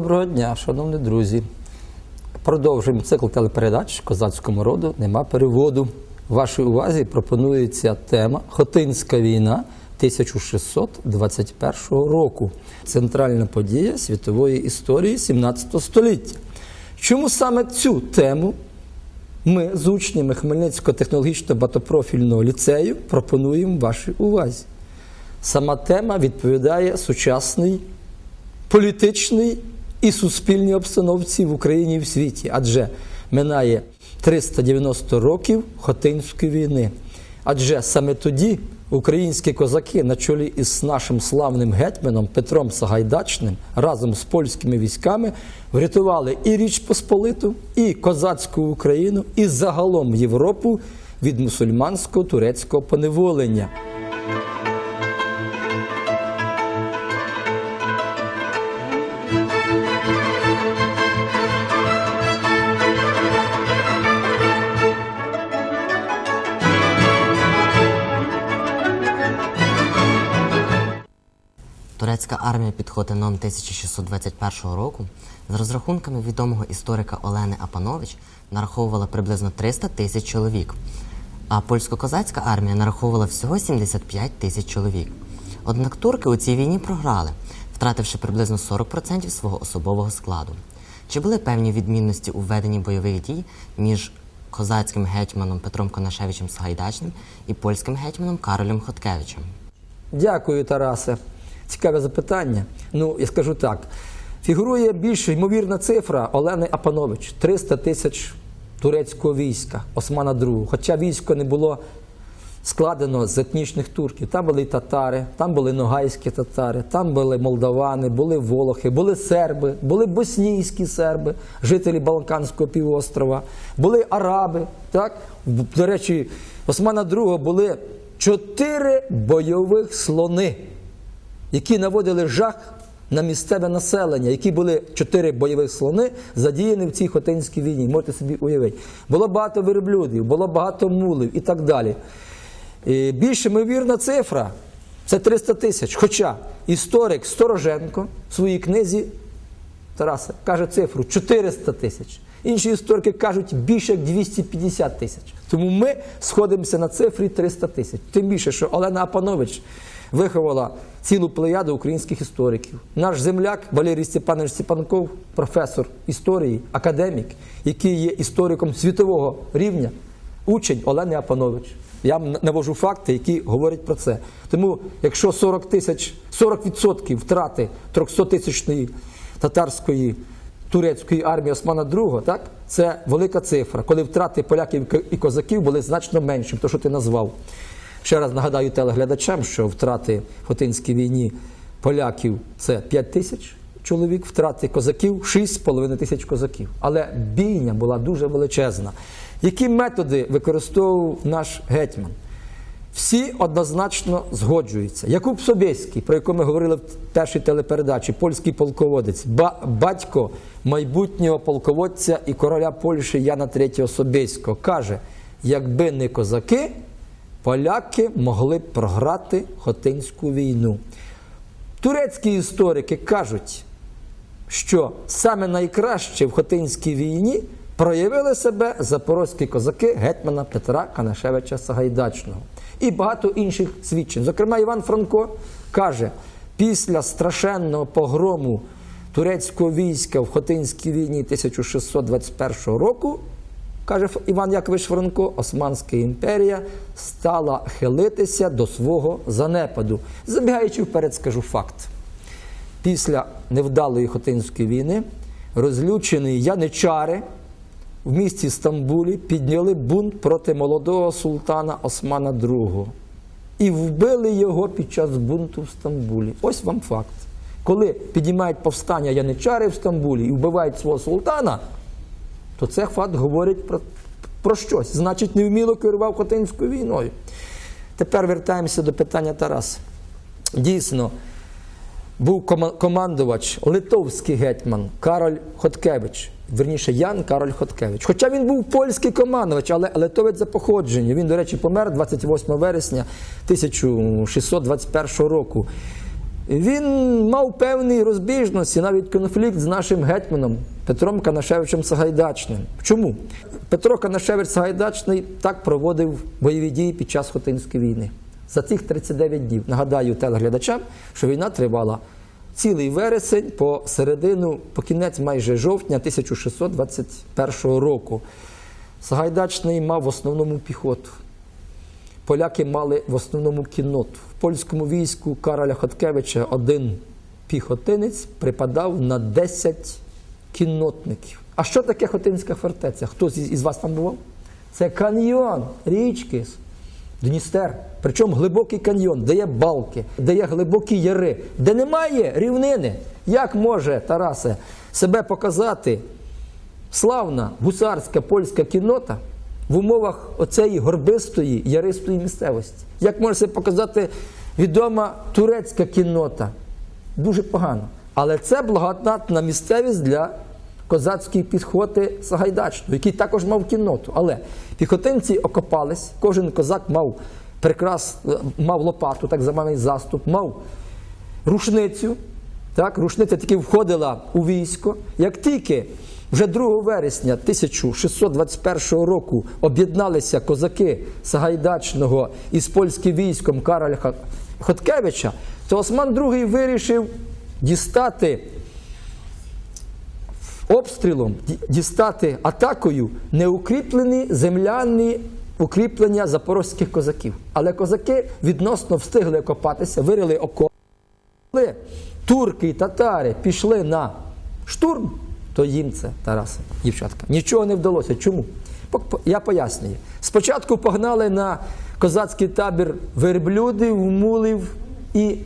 Доброго дня, шановні друзі. Продовжуємо цикл телепередач козацькому роду нема переводу. Вашій увазі пропонується тема Хотинська війна 1621 року. Центральна подія світової історії 17 століття. Чому саме цю тему ми з учнями Хмельницького технологічно багатопрофільного ліцею пропонуємо вашій увазі? Сама тема відповідає сучасній політичній і суспільній обстановці в Україні і в світі, адже минає 390 років Хотинської війни. Адже саме тоді українські козаки на чолі із нашим славним гетьманом Петром Сагайдачним разом з польськими військами врятували і Річ Посполиту, і козацьку Україну, і загалом Європу від мусульманського турецького поневолення. Армія під Хотином 1621 року, з розрахунками відомого історика Олени Апанович, нараховувала приблизно 300 тисяч чоловік, а польсько-козацька армія нараховувала всього 75 тисяч чоловік. Однак турки у цій війні програли, втративши приблизно 40% свого особового складу. Чи були певні відмінності у веденні бойових дій між козацьким гетьманом Петром Конашевичем Сагайдачним і польським гетьманом Каролем Хоткевичем? Дякую, Тарасе. Цікаве запитання. Ну, я скажу так. Фігурує більш ймовірна цифра Олени Апанович 300 тисяч турецького війська Османа II. Хоча військо не було складено з етнічних турків. Там були татари, там були ногайські татари, там були молдавани, були волохи, були серби, були боснійські серби, жителі Балканського півострова, були араби. Так? До речі, Османа II були чотири бойових слони які наводили жах на місцеве населення, які були чотири бойових слони, задіяні в цій Хотинській війні. Можете собі уявити. Було багато верблюдів, було багато мулів і так далі. І більш ймовірна цифра це 300 тисяч. Хоча історик Стороженко в своїй книзі Тараса каже цифру 400 тисяч. Інші історики кажуть більше як 250 тисяч. Тому ми сходимося на цифрі 300 тисяч. Тим більше, що Олена Апанович виховала цілу плеяду українських істориків. Наш земляк Валерій Степанович Степанков, професор історії, академік, який є істориком світового рівня, учень Олени Апанович. Я навожу факти, які говорять про це. Тому, якщо 40 тисяч, 40% втрати 300-тисячної татарської турецької армії Османа II, так, це велика цифра, коли втрати поляків і козаків були значно менші, то що ти назвав. Ще раз нагадаю телеглядачам, що втрати в Хотинській війні поляків це 5 тисяч чоловік, втрати козаків 6,5 тисяч козаків. Але бійня була дуже величезна. Які методи використовував наш гетьман? Всі однозначно згоджуються. Якуб Собєський, про якого ми говорили в першій телепередачі, польський полководець, ба- батько майбутнього полководця і короля Польщі Яна III Собєського, каже: якби не козаки, поляки могли програти Хотинську війну. Турецькі історики кажуть, що саме найкраще в Хотинській війні проявили себе запорозькі козаки гетьмана Петра Канашевича Сагайдачного і багато інших свідчень. Зокрема, Іван Франко каже, після страшенного погрому турецького війська в Хотинській війні 1621 року. Каже Іван Якович Франко, Османська імперія стала хилитися до свого занепаду. Забігаючи вперед, скажу факт. Після невдалої Хотинської війни розлючені яничари в місті Стамбулі підняли бунт проти молодого султана Османа II і вбили його під час бунту в Стамбулі. Ось вам факт. Коли підіймають повстання яничари в Стамбулі і вбивають свого султана, то це факт говорить про, про щось. Значить, невміло керував Хотинською війною. Тепер вертаємося до питання Тараса. Дійсно, був командувач литовський гетьман Кароль Хоткевич. Верніше, Ян Кароль Хоткевич. Хоча він був польський командувач, але литовець за походження. Він, до речі, помер 28 вересня 1621 року. Він мав певні розбіжності, навіть конфлікт з нашим гетьманом Петром Канашевичем Сагайдачним. Чому? Петро Канашевич Сагайдачний так проводив бойові дії під час Хотинської війни. За цих 39 днів. Нагадаю телеглядачам, що війна тривала цілий вересень по середину, по кінець майже жовтня 1621 року. Сагайдачний мав в основному піхоту. Поляки мали в основному кінноту. В польському війську Кароля Хоткевича один піхотинець припадав на 10 кіннотників. А що таке Хотинська фортеця? Хтось із вас там бував? Це каньйон річки Дністер. Причому глибокий каньйон, де є балки, де є глибокі яри, де немає рівнини. Як може, Тарасе, себе показати славна гусарська польська кіннота в умовах оцеї горбистої, яристої місцевості. Як може себе показати відома турецька кіннота? Дуже погано. Але це благодатна місцевість для козацької підхоти Сагайдачного, який також мав кінноту. Але піхотинці окопались, кожен козак мав прикрас, мав лопату, так званий заступ, мав рушницю. Так, рушниця таки входила у військо. Як тільки вже 2 вересня 1621 року об'єдналися козаки Сагайдачного із польським військом Кароля Хоткевича, то Осман II вирішив дістати обстрілом, дістати атакою неукріплені земляні укріплення запорозьких козаків. Але козаки відносно встигли окопатися, вирили окоп. Коли турки і татари пішли на штурм, то їм це, Тарасе, дівчатка, нічого не вдалося. Чому? Я пояснюю. Спочатку погнали на козацький табір верблюдів, мулів і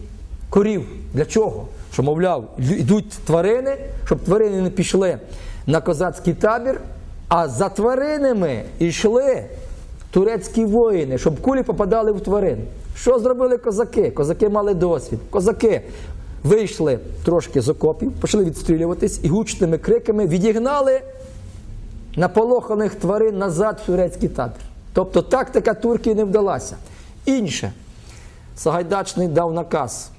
корів. Для чого? Що, мовляв, йдуть тварини, щоб тварини не пішли на козацький табір, а за тваринами йшли турецькі воїни, щоб кулі попадали в тварин. Що зробили козаки? Козаки мали досвід. Козаки вийшли трошки з окопів, почали відстрілюватись і гучними криками відігнали наполоханих тварин назад в турецький табір. Тобто тактика турків не вдалася. Інше, Сагайдачний дав наказ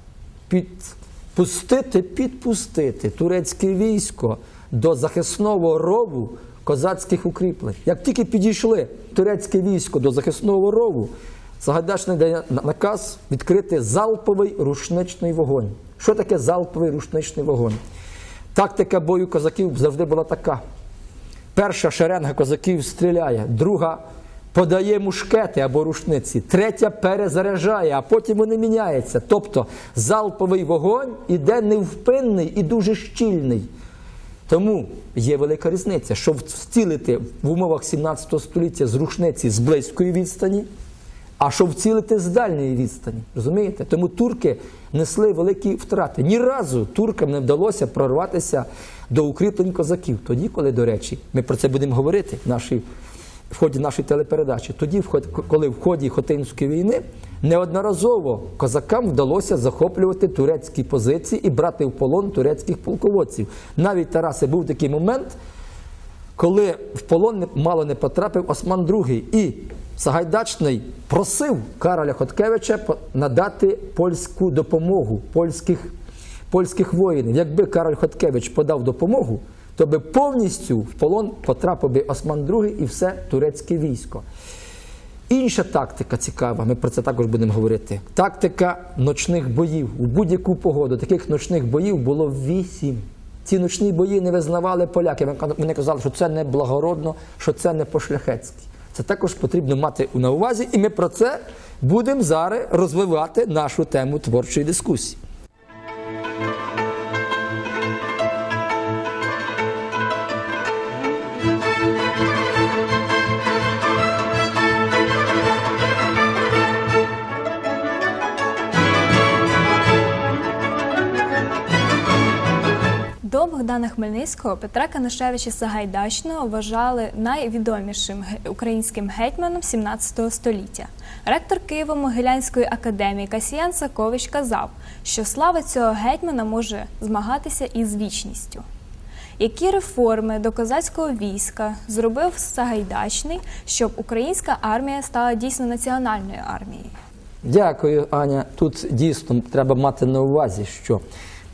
підпустити, підпустити турецьке військо до захисного рову козацьких укріплень. Як тільки підійшли турецьке військо до захисного рову, Сагайдачний дає наказ відкрити залповий рушничний вогонь. Що таке залповий рушничний вогонь? Тактика бою козаків завжди була така. Перша шеренга козаків стріляє, друга подає мушкети або рушниці, третя перезаряджає, а потім вони міняються. Тобто залповий вогонь іде невпинний і дуже щільний. Тому є велика різниця, щоб вцілити в умовах 17 століття з рушниці з близької відстані, а щоб вцілити з дальньої відстані. Розумієте? Тому турки несли великі втрати. Ні разу туркам не вдалося прорватися до укріплень козаків. Тоді, коли, до речі, ми про це будемо говорити в, нашій, в ході нашої телепередачі, тоді, коли в ході Хотинської війни неодноразово козакам вдалося захоплювати турецькі позиції і брати в полон турецьких полководців. Навіть Тарасе був такий момент, коли в полон мало не потрапив Осман II, і Сагайдачний просив Кароля Хоткевича надати польську допомогу польських, польських воїнів. Якби Кароль Хоткевич подав допомогу, то би повністю в полон потрапив би Осман II і все турецьке військо. Інша тактика цікава, ми про це також будемо говорити. Тактика ночних боїв. У будь-яку погоду таких ночних боїв було вісім. Ці ночні бої не визнавали поляки. Вони казали, що це не благородно, що це не по-шляхетськи. Це також потрібно мати на увазі, і ми про це будемо зараз розвивати нашу тему творчої дискусії. Богдана Хмельницького Петра Канашевича Сагайдачного вважали найвідомішим українським гетьманом 17 століття. Ректор Києво-Могилянської академії Касіян Сакович казав, що слава цього гетьмана може змагатися із вічністю. Які реформи до козацького війська зробив Сагайдачний, щоб українська армія стала дійсно національною армією? Дякую, Аня. Тут дійсно треба мати на увазі, що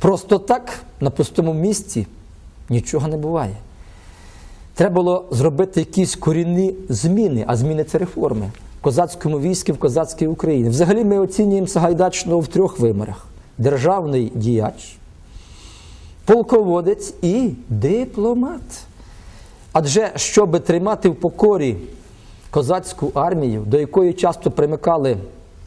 просто так на пустому місці нічого не буває. Треба було зробити якісь корінні зміни, а зміни це реформи в козацькому війську, в козацькій Україні. Взагалі ми оцінюємо Сагайдачного в трьох вимірах: державний діяч, полководець і дипломат. Адже щоб тримати в покорі козацьку армію, до якої часто примикали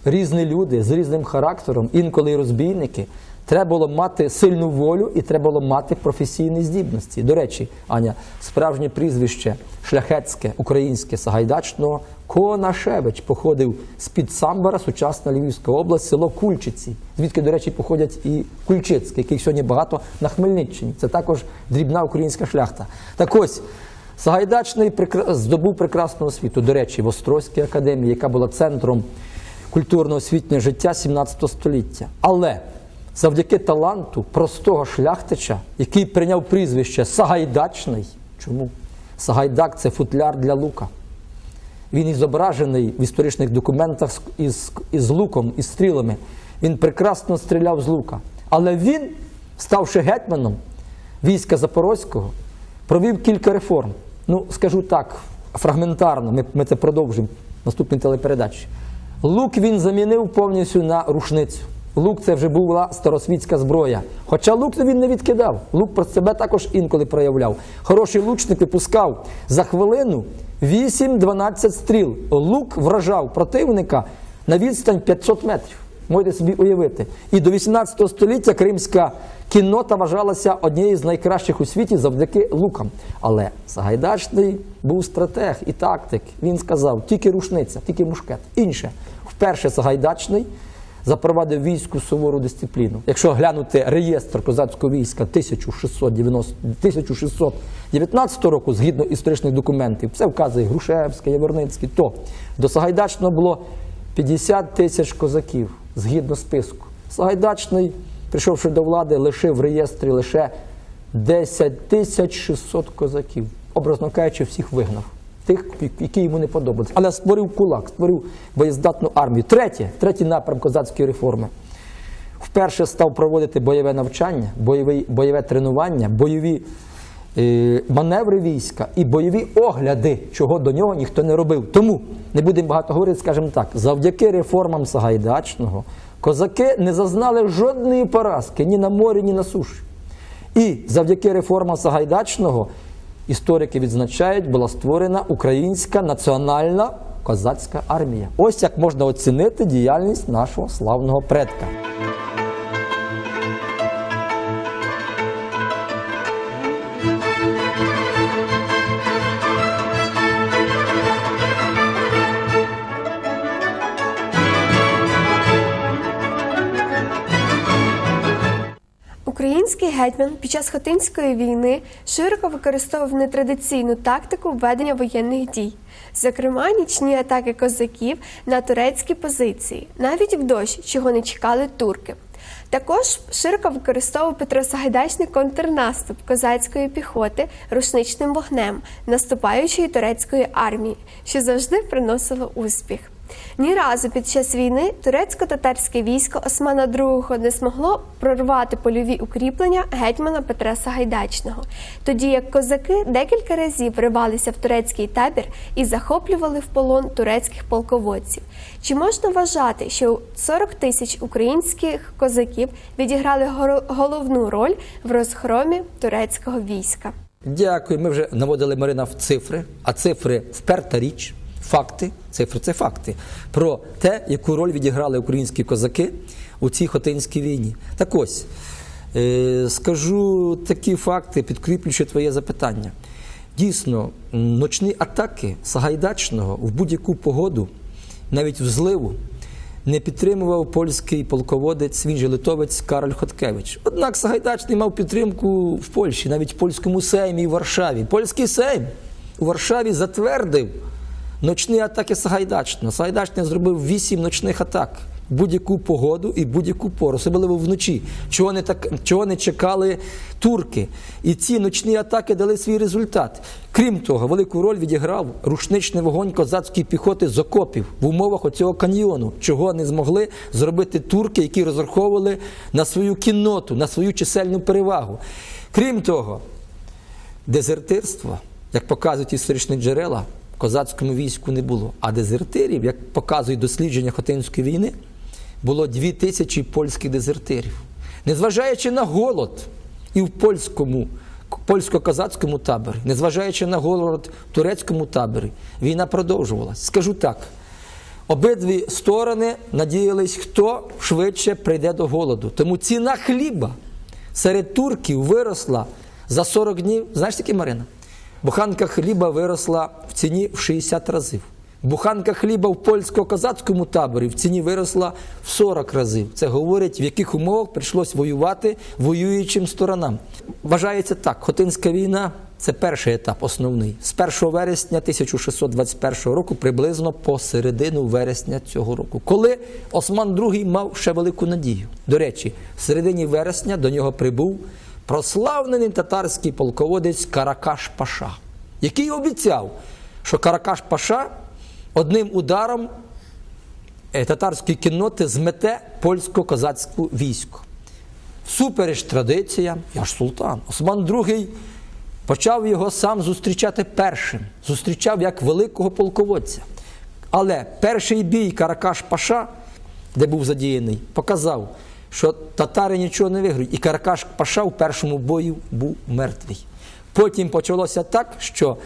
різні люди з різним характером, інколи розбійники, треба було мати сильну волю і треба було мати професійні здібності. До речі, Аня, справжнє прізвище шляхетське, українське Сагайдачного Конашевич походив з-під Самбора, сучасна Львівська область, село Кульчиці, звідки, до речі, походять і Кульчицькі, яких сьогодні багато на Хмельниччині. Це також дрібна українська шляхта. Так ось, Сагайдачний здобув прекрасну освіту, до речі, в Острозькій академії, яка була центром культурно-освітнього життя 17 століття. Але завдяки таланту простого шляхтича, який прийняв прізвище Сагайдачний, чому? Сагайдак це футляр для лука. Він і зображений в історичних документах із, із луком, із стрілами. Він прекрасно стріляв з лука. Але він, ставши гетьманом війська Запорозького, провів кілька реформ. Ну, скажу так, фрагментарно, ми, ми це продовжимо в наступній телепередачі. Лук він замінив повністю на рушницю. Лук це вже була старосвітська зброя. Хоча лук він не відкидав. Лук про себе також інколи проявляв. Хороший лучник випускав за хвилину 8-12 стріл. Лук вражав противника на відстань 500 метрів. Можете собі уявити. І до 18 століття кримська кіннота вважалася однією з найкращих у світі завдяки лукам. Але Сагайдачний був стратег і тактик. Він сказав: тільки рушниця, тільки мушкет. Інше. Вперше Сагайдачний запровадив війську сувору дисципліну. Якщо глянути реєстр козацького війська 1690, 1619 року, згідно історичних документів, це вказує Грушевський, Яворницький, то до Сагайдачного було 50 тисяч козаків згідно списку. Сагайдачний, прийшовши до влади, лишив в реєстрі лише 10 тисяч 600 козаків. Образно кажучи, всіх вигнав. Тих, які йому не подобалися. Але створив кулак, створив боєздатну армію. Третє, третій напрям козацької реформи. Вперше став проводити бойове навчання, бойові, бойове тренування, бойові е, маневри війська і бойові огляди, чого до нього ніхто не робив. Тому не будемо багато говорити, скажімо так, завдяки реформам Сагайдачного козаки не зазнали жодної поразки ні на морі, ні на суші. І завдяки реформам Сагайдачного історики відзначають, була створена українська національна козацька армія. Ось як можна оцінити діяльність нашого славного предка. Український гетьман під час Хотинської війни широко використовував нетрадиційну тактику ведення воєнних дій, зокрема нічні атаки козаків на турецькі позиції, навіть в дощ, чого не чекали турки. Також широко використовував Петро Сагайдачний контрнаступ козацької піхоти рушничним вогнем наступаючої турецької армії, що завжди приносило успіх. Ні разу під час війни турецько-татарське військо Османа II не змогло прорвати польові укріплення гетьмана Петра Сагайдачного, тоді як козаки декілька разів вривалися в турецький табір і захоплювали в полон турецьких полководців. Чи можна вважати, що 40 тисяч українських козаків відіграли головну роль в розгромі турецького війська? Дякую. Ми вже наводили Марина в цифри, а цифри вперта річ, факти, цифри це факти про те, яку роль відіграли українські козаки у цій Хотинській війні. Так ось е, скажу такі факти, підкріплюючи твоє запитання. Дійсно, ночні атаки Сагайдачного в будь-яку погоду, навіть в зливу, не підтримував польський полководець, він же литовець Кароль Хоткевич. Однак Сагайдачний мав підтримку в Польщі, навіть в польському сеймі в Варшаві. Польський сейм у Варшаві затвердив ночні атаки Сагайдачного. Сагайдачний зробив вісім ночних атак. будь-яку погоду і будь-яку пору, особливо вночі, чого не, так, чого не чекали турки. І ці ночні атаки дали свій результат. Крім того, велику роль відіграв рушничний вогонь козацької піхоти з окопів в умовах оцього каньйону, чого не змогли зробити турки, які розраховували на свою кінноту, на свою чисельну перевагу. Крім того, дезертирство, як показують історичні джерела, козацькому війську не було. А дезертирів, як показують дослідження Хотинської війни, було дві тисячі польських дезертирів. Незважаючи на голод і в польському, польсько-козацькому таборі, незважаючи на голод в турецькому таборі, війна продовжувалась. Скажу так. Обидві сторони надіялись, хто швидше прийде до голоду. Тому ціна хліба серед турків виросла за 40 днів. Знаєш таки, Марина? Буханка хліба виросла в ціні в 60 разів. Буханка хліба в польсько-козацькому таборі в ціні виросла в 40 разів. Це говорить, в яких умовах прийшлось воювати воюючим сторонам. Вважається так: Хотинська війна це перший етап, основний. З 1 вересня 1621 року, приблизно по середину вересня цього року, коли Осман II мав ще велику надію. До речі, в середині вересня до нього прибув прославлений татарський полководець Каракаш Паша, який обіцяв, що Каракаш Паша одним ударом е, татарської кінноти змете польсько-козацьку військо. Всупереч традиціям, я ж султан. Осман II почав його сам зустрічати першим, зустрічав як великого полководця. Але перший бій Каракаш Паша, де був задіяний, показав, що татари нічого не виграють. І Каракаш Паша в першому бою був мертвий. Потім почалося так, що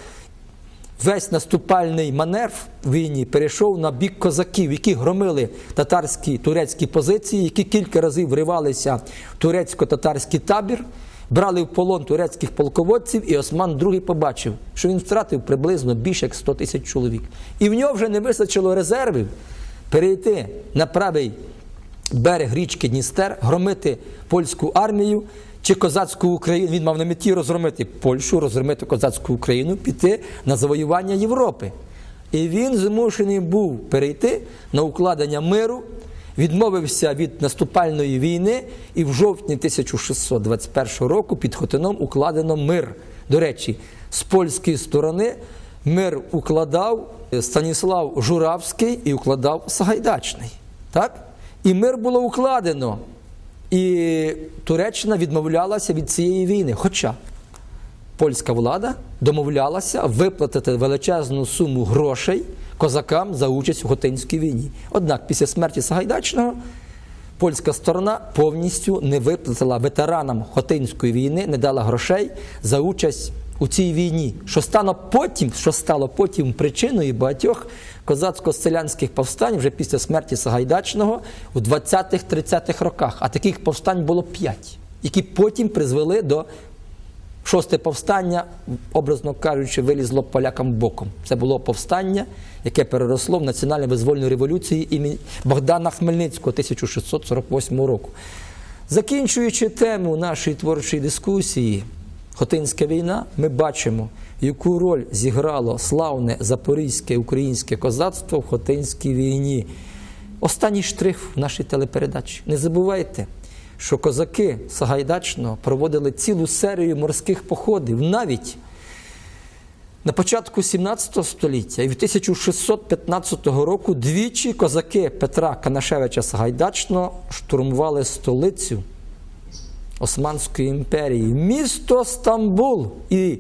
весь наступальний маневр в війні перейшов на бік козаків, які громили татарські турецькі позиції, які кілька разів вривалися в турецько-татарський табір, брали в полон турецьких полководців, і Осман II побачив, що він втратив приблизно більше як 100 тисяч чоловік. І в нього вже не вистачило резервів перейти на правий берег річки Дністер, громити польську армію чи козацьку Україну. Він мав на меті розгромити Польщу, розгромити козацьку Україну, піти на завоювання Європи. І він змушений був перейти на укладення миру, відмовився від наступальної війни, і в жовтні 1621 року під Хотином укладено мир. До речі, з польської сторони мир укладав Станіслав Журавський і укладав Сагайдачний. Так? І мир було укладено. І Туреччина відмовлялася від цієї війни. Хоча польська влада домовлялася виплатити величезну суму грошей козакам за участь у Хотинській війні. Однак після смерті Сагайдачного польська сторона повністю не виплатила ветеранам Хотинської війни, не дала грошей за участь у цій війні, що стало потім, що стало потім причиною багатьох козацько-селянських повстань вже після смерті Сагайдачного у 20-30-х роках. А таких повстань було п'ять, які потім призвели до шосте повстання, образно кажучи, вилізло полякам боком. Це було повстання, яке переросло в національно визвольну революцію імені Богдана Хмельницького 1648 року. Закінчуючи тему нашої творчої дискусії, Хотинська війна, ми бачимо, яку роль зіграло славне запорізьке українське козацтво в Хотинській війні. Останній штрих в нашій телепередачі. Не забувайте, що козаки Сагайдачного проводили цілу серію морських походів навіть на початку 17 століття і в 1615 року двічі козаки Петра Канашевича Сагайдачного штурмували столицю Османської імперії, місто Стамбул. І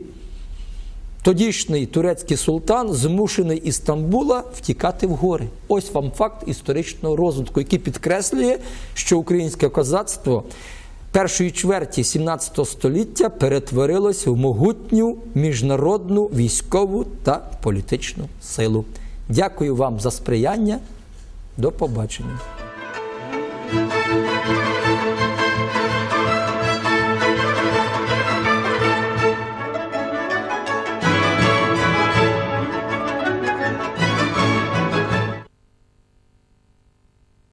тодішній турецький султан змушений із Стамбула втікати в гори. Ось вам факт історичного розвитку, який підкреслює, що українське козацтво першої чверті 17 століття перетворилось в могутню міжнародну військову та політичну силу. Дякую вам за сприяння. До побачення.